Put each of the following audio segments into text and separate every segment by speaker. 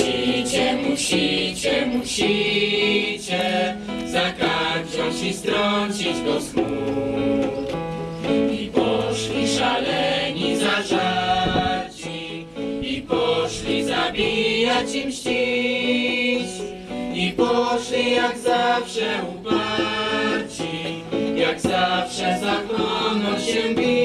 Speaker 1: Musicie, musicie, musicie zakarciąć i strącić go chmur. I poszli szaleni zażarci, i poszli zabijać i mścić. I poszli jak zawsze uparci, jak zawsze za honor się bić.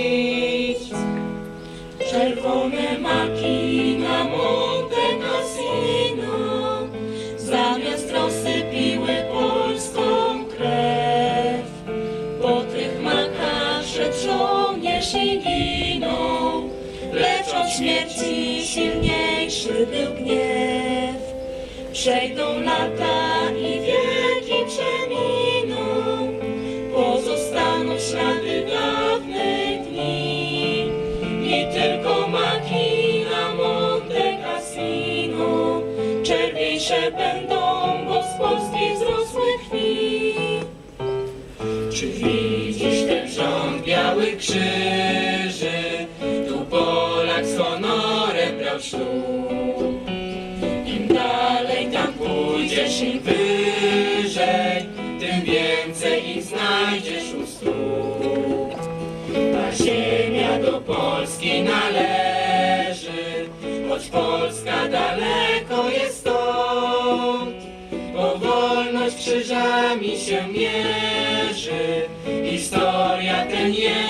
Speaker 1: Śmierci silniejszy był gniew. Przejdą lata i wieki przeminą Pozostaną ślady dawnych dni. I tylko maki na Monte Cassino Czerwiejsze będą, bo z Polski wzrosły krwi. Czy widzisz ten rząd białych krzyży? Im dalej tam pójdziesz, im wyżej, tym więcej ich znajdziesz u stóp. Ta ziemia do Polski należy, choć Polska daleko jest stąd. Bo wolność krzyżami się mierzy, historia ten jeden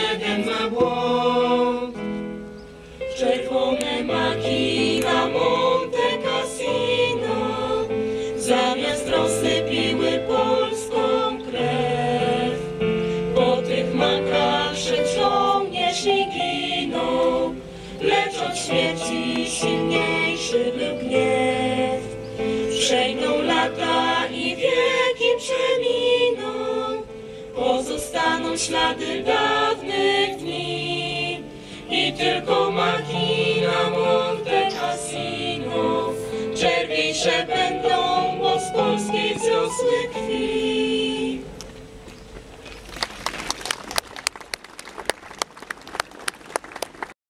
Speaker 1: wcześniej ginął, lecz od śmierci silniejszy był gniew. Przejdą lata i wieki przeminą, pozostaną ślady dawnych dni. I tylko machina Monte Cassino, czerwiejsze będą, bo z polskiej wzrosły krwi.